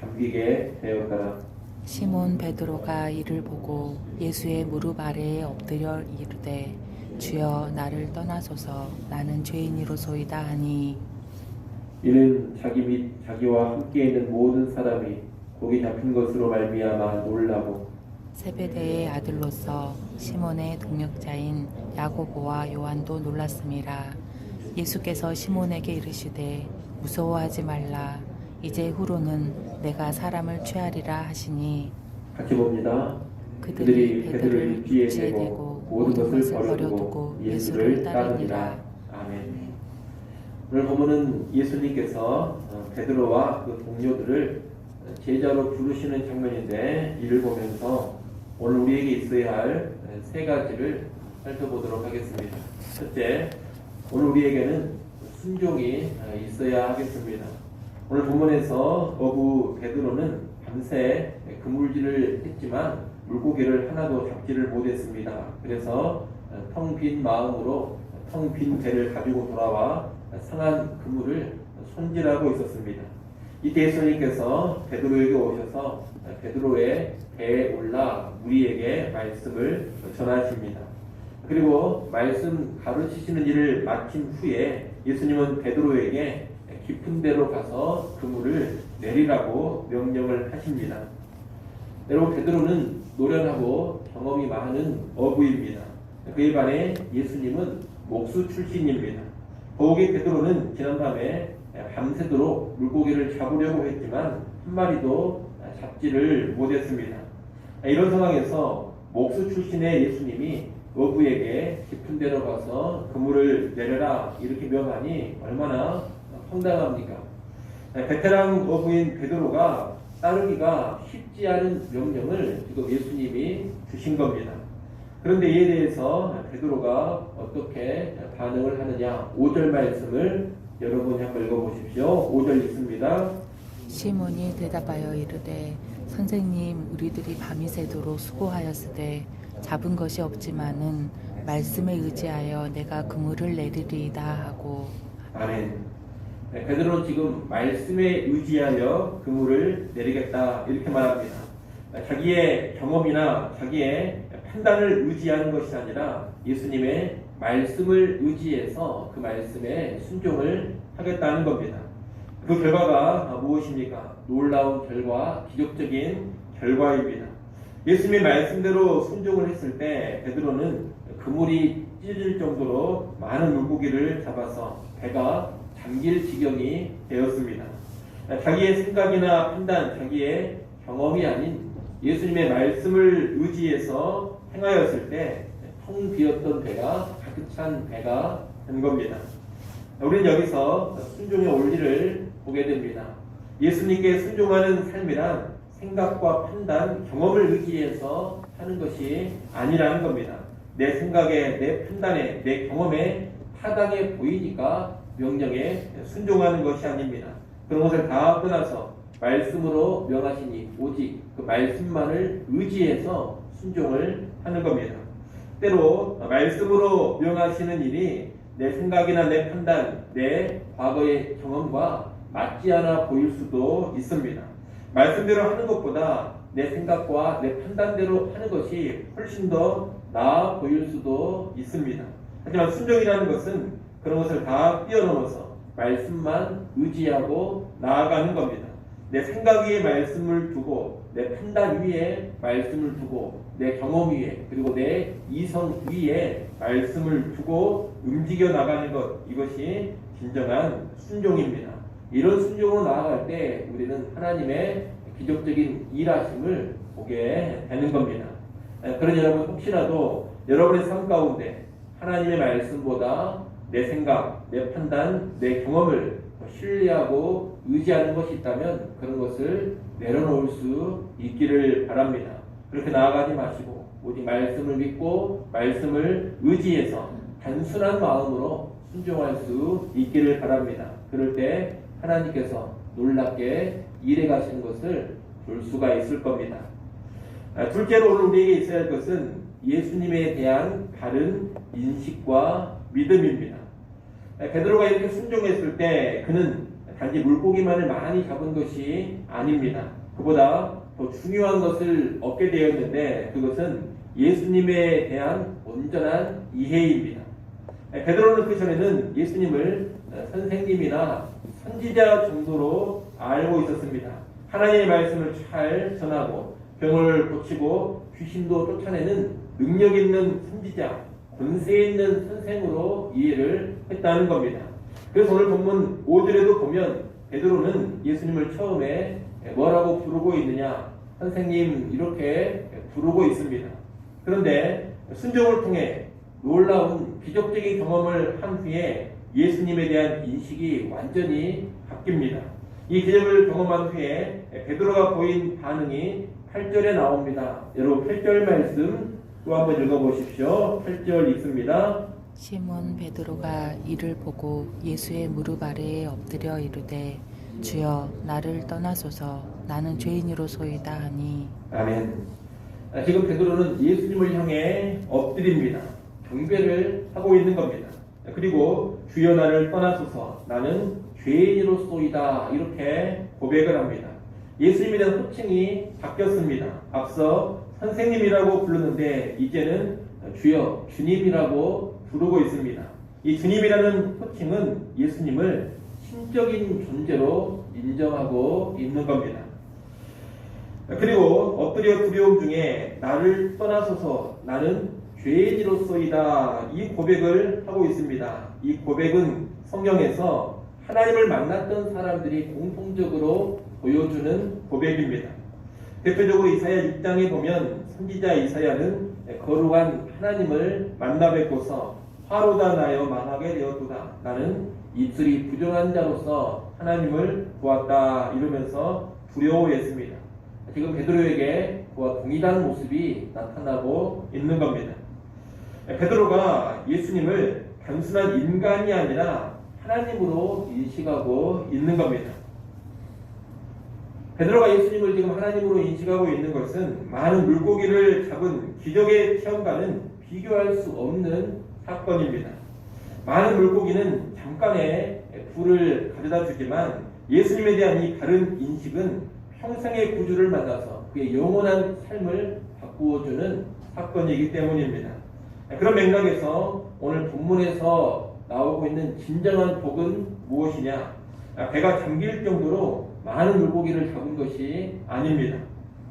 잠기게 되었더라 시몬 베드로가 이를 보고 예수의 무릎 아래에 엎드려 이르되 주여 나를 떠나소서. 나는 죄인이로소이다 하니. 이는 자기 및 자기와 함께 있는 모든 사람이 고기 잡힌 것으로 말미암아 놀라고. 세베대의 아들로서 시몬의 동력자인 야고보와 요한도 놀랐음이라 예수께서 시몬에게 이르시되 무서워하지 말라 이제 후로는 내가 사람을 취하리라 하시니 같이 봅니다. 그들이 베드를 육지에 대고 모든 것을 버려두고 예수를 따르니라. 아멘. 오늘 보면은 예수님께서 어, 베드로와 그 동료들을 제자로 부르시는 장면인데 이를 보면서 오늘 우리에게 있어야 할 세 가지를 살펴보도록 하겠습니다. 첫째, 오늘 우리에게는 순종이 어, 있어야 하겠습니다. 오늘 본문에서 어부 베드로는 밤새 그물질을 했지만 물고기를 하나도 잡지를 못했습니다. 그래서 텅 빈 마음으로 텅 빈 배를 가지고 돌아와 상한 그물을 손질하고 있었습니다. 이때 예수님께서 베드로에게 오셔서 베드로의 배에 올라 우리에게 말씀을 전하십니다. 그리고 말씀 가르치시는 일을 마친 후에 예수님은 베드로에게 깊은 데로 가서 그물을 내리라고 명령을 하십니다. 여러분 베드로는 노련하고 경험이 많은 어부입니다. 그에 반해 예수님은 목수 출신입니다. 더욱이 베드로는 지난밤에 밤새도록 물고기를 잡으려고 했지만 한 마리도 잡지를 못했습니다. 이런 상황에서 목수 출신의 예수님이 어부에게 깊은 데로 가서 그물을 내려라 이렇게 명하니 얼마나 황당합니까? 베테랑 어부인 베드로가 따르기가 쉽지 않은 명령을 지금 예수님이 주신 겁니다. 그런데 이에 대해서 베드로가 어떻게 반응을 하느냐? 5절 말씀을 여러분이 한번 읽어보십시오. 5절 읽습니다. 시몬이 대답하여 이르되 선생님 우리들이 밤이 새도록 수고하였으되 잡은 것이 없지만은 말씀에 의지하여 내가 그물을 내리리이다 하고 아멘. 네, 베드로는 지금 말씀에 의지하여 그물을 내리겠다 이렇게 말합니다. 자기의 경험이나 자기의 판단을 의지하는 것이 아니라 예수님의 말씀을 의지해서 그 말씀에 순종을 하겠다는 겁니다. 그 결과가 무엇입니까? 놀라운 결과, 기적적인 결과입니다. 예수님의 말씀대로 순종을 했을 때 베드로는 그물이 찢어질 정도로 많은 물고기를 잡아서 배가 잠길 지경이 되었습니다. 자기의 생각이나 판단, 자기의 경험이 아닌 예수님의 말씀을 의지해서 행하였을 때 텅 비었던 배가 가득 찬 배가 된 겁니다. 우리는 여기서 순종의 원리를 보게 됩니다. 예수님께 순종하는 삶이란 생각과 판단, 경험을 의지해서 하는 것이 아니라는 겁니다. 내 생각에, 내 판단에, 내 경험에 타당해 보이니까 명령에 순종하는 것이 아닙니다. 그런 것을 다 떠나서 말씀으로 명하시니 오직 그 말씀만을 의지해서 순종을 하는 겁니다. 때로 말씀으로 명하시는 일이 내 생각이나 내 판단, 내 과거의 경험과 맞지 않아 보일 수도 있습니다. 말씀대로 하는 것보다 내 생각과 내 판단대로 하는 것이 훨씬 더 나아 보일 수도 있습니다. 하지만 순종이라는 것은 그런 것을 다 뛰어넘어서 말씀만 의지하고 나아가는 겁니다. 내 생각 위에 말씀을 두고 내 판단 위에 말씀을 두고 내 경험 위에 그리고 내 이성 위에 말씀을 두고 움직여 나가는 것 이것이 진정한 순종입니다. 이런 순종으로 나아갈 때 우리는 하나님의 기적적인 일하심을 보게 되는 겁니다. 그런 여러분 혹시라도 여러분의 삶 가운데 하나님의 말씀보다 내 생각, 내 판단, 내 경험을 신뢰하고 의지하는 것이 있다면 그런 것을 내려놓을 수 있기를 바랍니다. 그렇게 나아가지 마시고 오직 말씀을 믿고 말씀을 의지해서 단순한 마음으로 순종할 수 있기를 바랍니다. 그럴 때 하나님께서 놀랍게 일해 가시는 것을 볼 수가 있을 겁니다. 아, 둘째로 오늘 우리에게 있어야 할 것은 예수님에 대한 바른 인식과 믿음입니다. 아, 베드로가 이렇게 순종했을 때 그는 단지 물고기만을 많이 잡은 것이 아닙니다. 그보다 더 중요한 것을 얻게 되었는데 그것은 예수님에 대한 온전한 이해입니다. 아, 베드로는 그 전에는 예수님을 선생님이나 선지자 정도로 알고 있었습니다. 하나님의 말씀을 잘 전하고 병을 고치고 귀신도 쫓아내는 능력 있는 선지자, 권세 있는 선생으로 이해를 했다는 겁니다. 그래서 오늘 본문 5절에도 보면 베드로는 예수님을 처음에 뭐라고 부르고 있느냐? 선생님 이렇게 부르고 있습니다. 그런데 순종을 통해 놀라운 기적적인 경험을 한 후에 예수님에 대한 인식이 완전히 바뀝니다. 이 기적을 경험한 후에 베드로가 보인 반응이 8절에 나옵니다. 여러분 8절 말씀 또 한번 읽어보십시오. 8절 읽습니다. 시몬 베드로가 이를 보고 예수의 무릎 아래에 엎드려 이르되 주여 나를 떠나소서 나는 죄인으로소이다 하니 아멘. 아, 지금 베드로는 예수님을 향해 엎드립니다. 경배를 하고 있는 겁니다. 그리고 주여 나를 떠나소서 나는 죄인으로소이다 이렇게 고백을 합니다. 예수님에 대한 호칭이 바뀌었습니다. 앞서 선생님이라고 부르는데 이제는 주여 주님이라고 부르고 있습니다. 이 주님이라는 호칭은 예수님을 신적인 존재로 인정하고 있는 겁니다. 그리고 엎드려 두려움 중에 나를 떠나소서 나는 죄인으로서이다 이 고백을 하고 있습니다. 이 고백은 성경에서 하나님을 만났던 사람들이 공통적으로 보여주는 고백입니다. 대표적으로 이사야 6장에 보면 선지자 이사야는 거룩한 하나님을 만나 뵙고서 화로다 나여 망하게 되었도다. 나는 입술이 부정한 자로서 하나님을 보았다 이러면서 두려워했습니다. 지금 베드로에게 그와 동일한 모습이 나타나고 있는 겁니다. 베드로가 예수님을 단순한 인간이 아니라 하나님으로 인식하고 있는 겁니다. 베드로가 예수님을 지금 하나님으로 인식하고 있는 것은 많은 물고기를 잡은 기적의 체험과는 비교할 수 없는 사건입니다. 많은 물고기는 잠깐의 불을 가져다 주지만 예수님에 대한 이 다른 인식은 평생의 구주를 만나서 그의 영원한 삶을 바꾸어주는 사건이기 때문입니다. 그런 맥락에서 오늘 본문에서 나오고 있는 진정한 복은 무엇이냐? 배가 잠길 정도로 많은 물고기를 잡은 것이 아닙니다.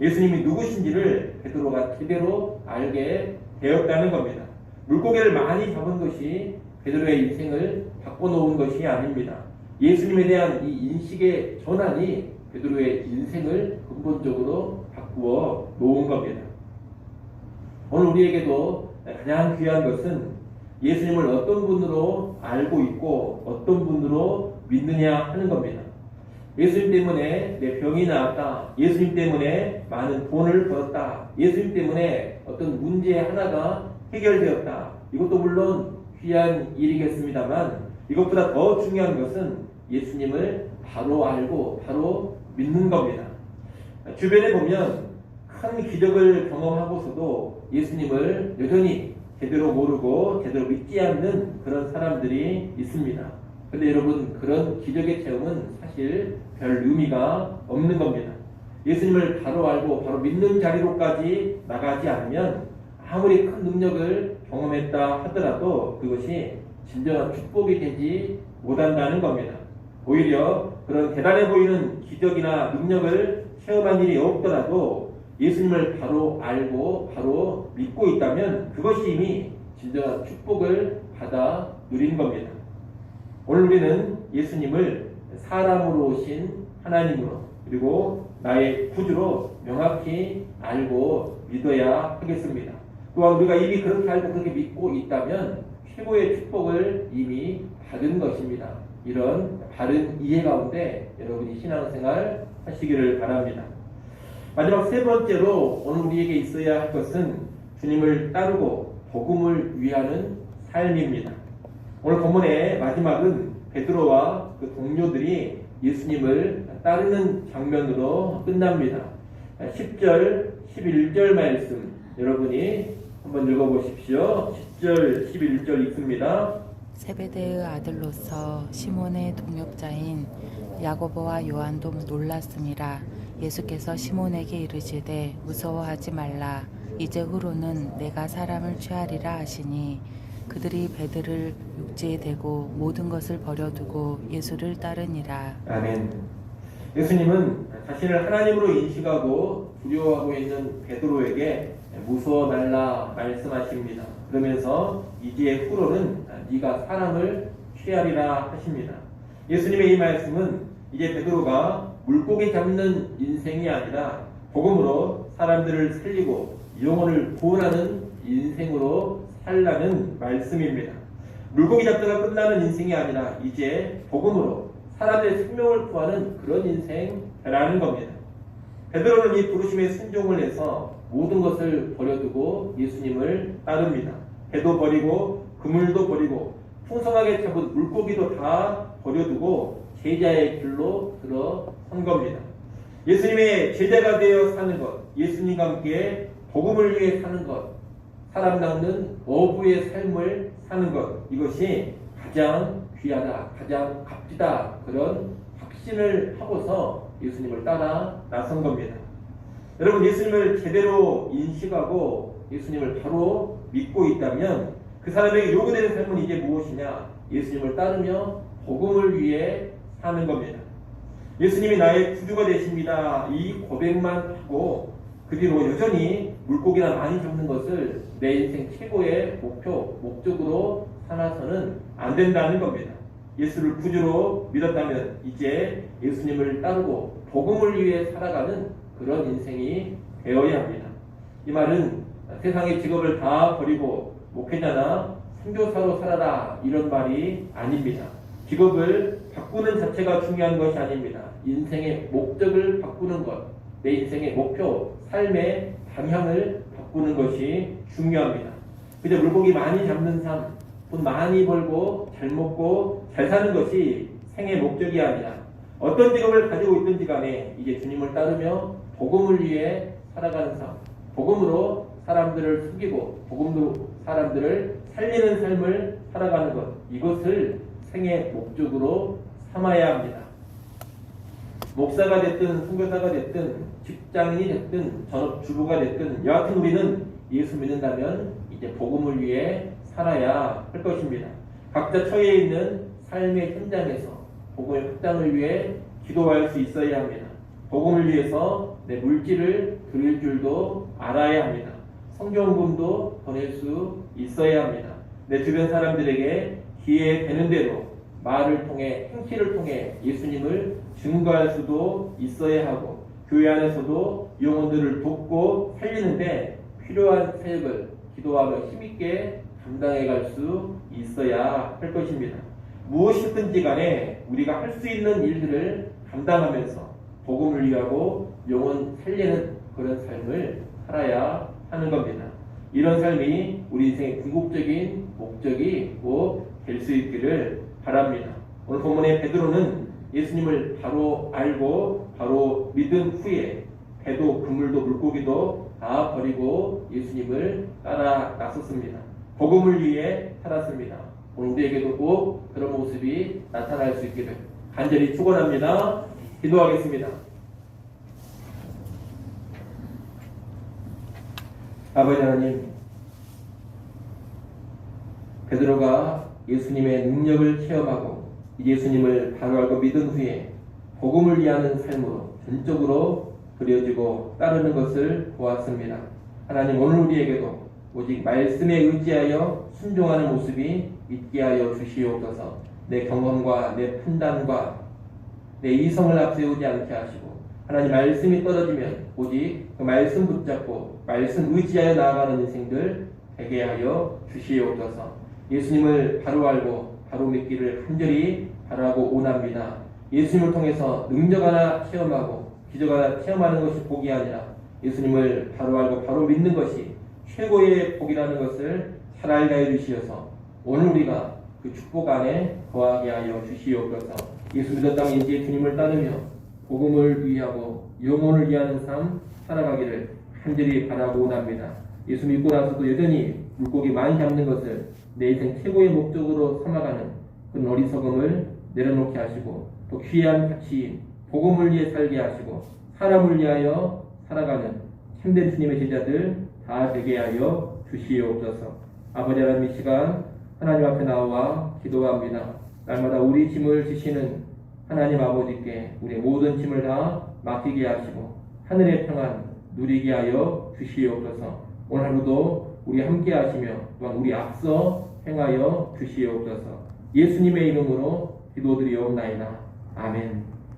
예수님이 누구신지를 베드로가 제대로 알게 되었다는 겁니다. 물고기를 많이 잡은 것이 베드로의 인생을 바꿔놓은 것이 아닙니다. 예수님에 대한 이 인식의 전환이 베드로의 인생을 근본적으로 바꾸어 놓은 겁니다. 오늘 우리에게도 가장 귀한 것은 예수님을 어떤 분으로 알고 있고 어떤 분으로 믿느냐 하는 겁니다. 예수님 때문에 내 병이 나았다. 예수님 때문에 많은 돈을 벌었다. 예수님 때문에 어떤 문제 하나가 해결되었다. 이것도 물론 귀한 일이겠습니다만 이것보다 더 중요한 것은 예수님을 바로 알고 바로 믿는 겁니다. 주변에 보면 큰 기적을 경험하고서도 예수님을 여전히 제대로 모르고 제대로 믿지 않는 그런 사람들이 있습니다. 근데 여러분 그런 기적의 체험은 사실 별 의미가 없는 겁니다. 예수님을 바로 알고 바로 믿는 자리로까지 나가지 않으면 아무리 큰 능력을 경험했다 하더라도 그것이 진정한 축복이 되지 못한다는 겁니다. 오히려 그런 대단해 보이는 기적이나 능력을 체험한 일이 없더라도 예수님을 바로 알고 바로 믿고 있다면 그것이 이미 진정한 축복을 받아 누린 겁니다. 오늘 우리는 예수님을 사람으로 오신 하나님으로 그리고 나의 구주로 명확히 알고 믿어야 하겠습니다. 또한 우리가 이미 그렇게 알고 그렇게 믿고 있다면 최고의 축복을 이미 받은 것입니다. 이런 바른 이해 가운데 여러분이 신앙생활 하시기를 바랍니다. 마지막 세 번째로 오늘 우리에게 있어야 할 것은 주님을 따르고 복음을 위하는 삶입니다. 오늘 본문의 마지막은 베드로와 그 동료들이 예수님을 따르는 장면으로 끝납니다. 10절, 11절 말씀 여러분이 한번 읽어보십시오. 10절, 11절 읽습니다. 세베대의 아들로서 시몬의 동역자인 야고보와 요한도 놀랐음이라 예수께서 시몬에게 이르시되 무서워하지 말라 이제 후로는 내가 사람을 취하리라 하시니 그들이 베드를 육지에 대고 모든 것을 버려두고 예수를 따르니라 아멘. 예수님은 자신을 하나님으로 인식하고 두려워하고 있는 베드로에게 무서워 말라 말씀하십니다. 그러면서 이제 후로는 네가 사람을 취하리라 하십니다. 예수님의 이 말씀은 이제 베드로가 물고기 잡는 인생이 아니라 복음으로 사람들을 살리고 영혼을 구원하는 인생으로 살라는 말씀입니다. 물고기 잡다가 끝나는 인생이 아니라 이제 복음으로 사람의 생명을 구하는 그런 인생이라는 겁니다. 베드로는 이 부르심에 순종을 해서 모든 것을 버려두고 예수님을 따릅니다. 배도 버리고 그물도 버리고 풍성하게 잡은 물고기도 다 버려두고 제자의 길로 들어선 겁니다. 예수님의 제자가 되어 사는 것, 예수님과 함께 복음을 위해 사는 것, 사람 낚는 어부의 삶을 사는 것, 이것이 가장 귀하다, 가장 값지다, 그런 확신을 하고서 예수님을 따라 나선 겁니다. 여러분, 예수님을 제대로 인식하고 예수님을 바로 믿고 있다면 그 사람에게 요구되는 삶은 이제 무엇이냐? 예수님을 따르며 복음을 위해 사는 겁니다. 예수님이 나의 구주가 되십니다. 이 고백만 하고 그 뒤로 여전히 물고기나 많이 잡는 것을 내 인생 최고의 목표, 목적으로 삼아서는 안 된다는 겁니다. 예수를 구주로 믿었다면 이제 예수님을 따르고 복음을 위해 살아가는 그런 인생이 되어야 합니다. 이 말은 세상의 직업을 다 버리고 목회자나 선교사로 살아라 이런 말이 아닙니다. 직업을 바꾸는 자체가 중요한 것이 아닙니다. 인생의 목적을 바꾸는 것, 내 인생의 목표, 삶의 방향을 바꾸는 것이 중요합니다. 그저 물고기 많이 잡는 삶, 돈 많이 벌고 잘 먹고 잘 사는 것이 생의 목적이 아니라 어떤 직업을 가지고 있든지 간에 이제 주님을 따르며 복음을 위해 살아가는 삶, 복음으로 사람들을 속이고 복음으로 사람들을 살리는 삶을 살아가는 것, 이것을 생의 목적으로 삼아야 합니다. 목사가 됐든 선교사가 됐든 직장인이 됐든 전업주부가 됐든 여하튼 우리는 예수 믿는다면 이제 복음을 위해 살아야 할 것입니다. 각자 처해 있는 삶의 현장에서 복음의 확장을 위해 기도할 수 있어야 합니다. 복음을 위해서 내 물질을 드릴 줄도 알아야 합니다. 성경금도 보낼 수 있어야 합니다. 내 주변 사람들에게 기회 되는 대로 말을 통해 행실을 통해 예수님을 증거할 수도 있어야 하고 교회 안에서도 영혼들을 돕고 살리는데 필요한 사역을 기도하며 힘있게 감당해 갈 수 있어야 할 것입니다. 무엇이든지 간에 우리가 할 수 있는 일들을 감당하면서 복음을 위하고 영혼 살리는 그런 삶을 살아야 하는 겁니다. 이런 삶이 우리 인생의 궁극적인 목적이 꼭될수 있기를 바랍니다. 오늘 본문의 베드로는 예수님을 바로 알고 바로 믿은 후에 배도 그물도 물고기도 다 버리고 예수님을 따라 나섰습니다. 복음을 위해 살았습니다. 우리에게도 꼭 그런 모습이 나타날 수 있기를 간절히 축원합니다. 기도하겠습니다. 아버지 하나님, 베드로가 예수님의 능력을 체험하고 예수님을 바로 알고 믿은 후에 복음을 위하는 삶으로 전적으로 그려지고 따르는 것을 보았습니다. 하나님 오늘 우리에게도 오직 말씀에 의지하여 순종하는 모습이 있게 하여 주시옵소서. 내 경험과 내 판단과 내 이성을 앞세우지 않게 하시고 하나님 말씀이 떨어지면 오직 그 말씀 붙잡고 말씀 의지하여 나아가는 인생들 되게 하여 주시옵소서. 예수님을 바로 알고 바로 믿기를 간절히 바라고 원합니다. 예수님을 통해서 능력 하나 체험하고 기적 하나 체험하는 것이 복이 아니라 예수님을 바로 알고 바로 믿는 것이 최고의 복이라는 것을 잘 알게 해 주시어서 오늘 우리가 그 축복 안에 거하게 하여 주시옵소서. 예수 믿었다면 이제 주님을 따르며 복음을 위하고 영혼을 위하는 삶 살아가기를 간절히 바라고 원합니다. 예수 믿고 나서도 여전히 물고기 많이 잡는 것을 내 인생 최고의 목적으로 삼아가는 그런 어리석음을 내려놓게 하시고 또 귀한 가치 복음을 위해 살게 하시고 사람을 위하여 살아가는 참된 주님의 제자들 다 되게 하여 주시옵소서. 아버지 하나님 이 시간 하나님 앞에 나와 기도합니다. 날마다 우리 짐을 지시는 하나님 아버지께 우리 모든 짐을 다 맡기게 하시고 하늘의 평안 누리게 하여 주시옵소서. 오늘 하루도 우리 함께 하시며 또한 우리 앞서 행하여 주시옵소서. 예수님의 이름으로 기도드리옵나이다. 아멘.